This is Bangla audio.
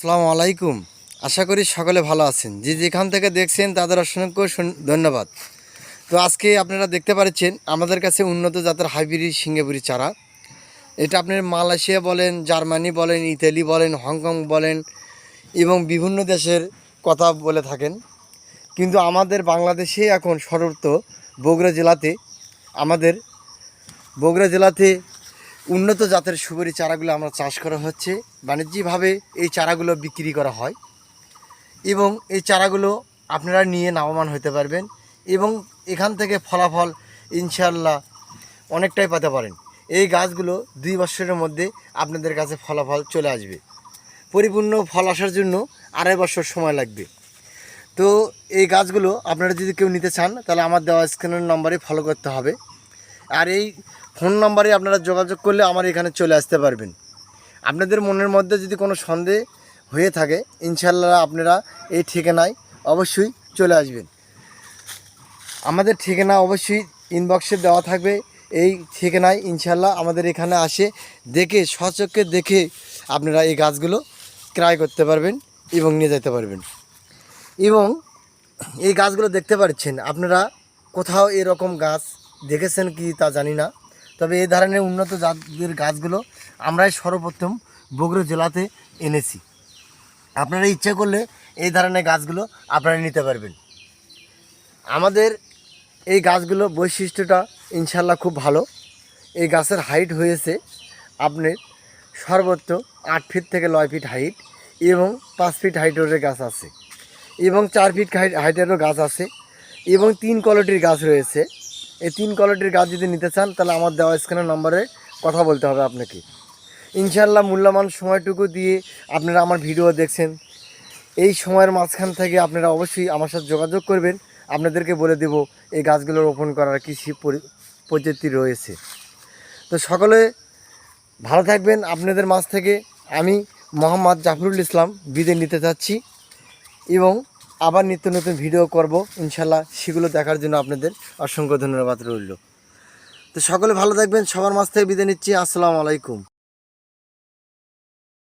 আসসালামু আলাইকুম। আশা করি সকলে ভালো আছেন। যে যেখান থেকে দেখছেন, তাদের অসংখ্য ধন্যবাদ। তো আজকে আপনারা দেখতে পাচ্ছেন, আমাদের কাছে উন্নত জাতের হাইব্রিড সিঙ্গাপুরি চারা। এটা আপনার মালয়েশিয়া বলেন, জার্মানি বলেন, ইতালি বলেন, হংকং বলেন এবং বিভিন্ন দেশের কথা বলে থাকেন। কিন্তু আমাদের বাংলাদেশে এখন সর্বত্র বগুড়া জেলাতে আমাদের বগুড়া জেলাতে উন্নত জাতের সুপারি চারাগুলো আমরা চাষ করা হচ্ছে। বাণিজ্যিকভাবে এই চারাগুলো বিক্রি করা হয়। এবং এই চারাগুলো আপনারা নিয়ে লাভবান হতে পারবেন এবং এখান থেকে ফলাফল ইনশাল্লাহ অনেকটাই পেতে পারেন। এই গাছগুলো দুই বছরের মধ্যে আপনাদের কাছে ফলাফল চলে আসবে। পরিপূর্ণ ফল আসার জন্য আড়াই বছর সময় লাগবে। তো এই গাছগুলো আপনারা যদি কেউ নিতে চান, তাহলে আমার দেওয়া স্ক্রিনের নম্বরে ফলো করতে হবে। আর এই ফোন নাম্বারে আপনারা যোগাযোগ করলে আমার এখানে চলে আসতে পারবেন। আপনাদের মনের মধ্যে যদি কোনো সন্দেহ হয়ে থাকে ইনশাল্লাহ আপনারা এই ঠিকানায় অবশ্যই চলে আসবেন। আমাদের ঠিকানা অবশ্যই ইনবক্সে দেওয়া থাকবে। এই ঠিকানায় ইনশাল্লাহ আমাদের এখানে আসে, দেখে, সচক্ষে দেখে আপনারা এই গাছগুলো ক্রয় করতে পারবেন এবং নিয়ে যেতে পারবেন। এবং এই গাছগুলো দেখতে পাচ্ছেন, আপনারা কোথাও এরকম গাছ দেখেছেন কি তা জানি না। তবে এই ধরনের উন্নত জাতের গাছগুলো আমরাই সর্বপ্রথম বগুড়া জেলাতে এনেছি। আপনারা ইচ্ছা করলে এই ধরনের গাছগুলো আপনারা নিতে পারবেন। আমাদের এই গাছগুলো বৈশিষ্ট্যটা ইনশাল্লাহ খুব ভালো। এই গাছের হাইট হয়েছে আপনার সর্বোচ্চ আট ফিট থেকে নয় ফিট হাইট এবং পাঁচ ফিট হাইটের গাছ আছে এবং চার ফিট হাইট হাইটেরও গাছ আছে এবং তিন কোয়ালিটির গাছ রয়েছে। এই তিন কোয়ালিটির গাছ যদি নিতে চান, তাহলে আমার দেওয়া স্ক্যানের নম্বরে কথা বলতে হবে আপনাকে। ইনশাল্লাহ মূল্যবান সময়টুকু দিয়ে আপনারা আমার ভিডিও দেখছেন। এই সময়ের মাঝখান থেকে আপনারা অবশ্যই আমার সাথে যোগাযোগ করবেন। আপনাদেরকে বলে দেব, এই গাছগুলো রোপণ করার কৃষি পরি- পদ্ধতি রয়েছে। তো সকলে ভালো থাকবেন। আপনাদের মাছ থেকে আমি মোহাম্মদ জাফরুল ইসলাম বিদে নিতে চাচ্ছি এবং আবার নিত্য নতুন ভিডিও করব। ইনশাল্লাহ সেগুলো দেখার জন্য আপনাদের অসংখ্য ধন্যবাদ রইল। তো সকলে ভালো থাকবেন, সবার মাঝ থেকে বিদায় নিচ্ছি। আসসালামু আলাইকুম।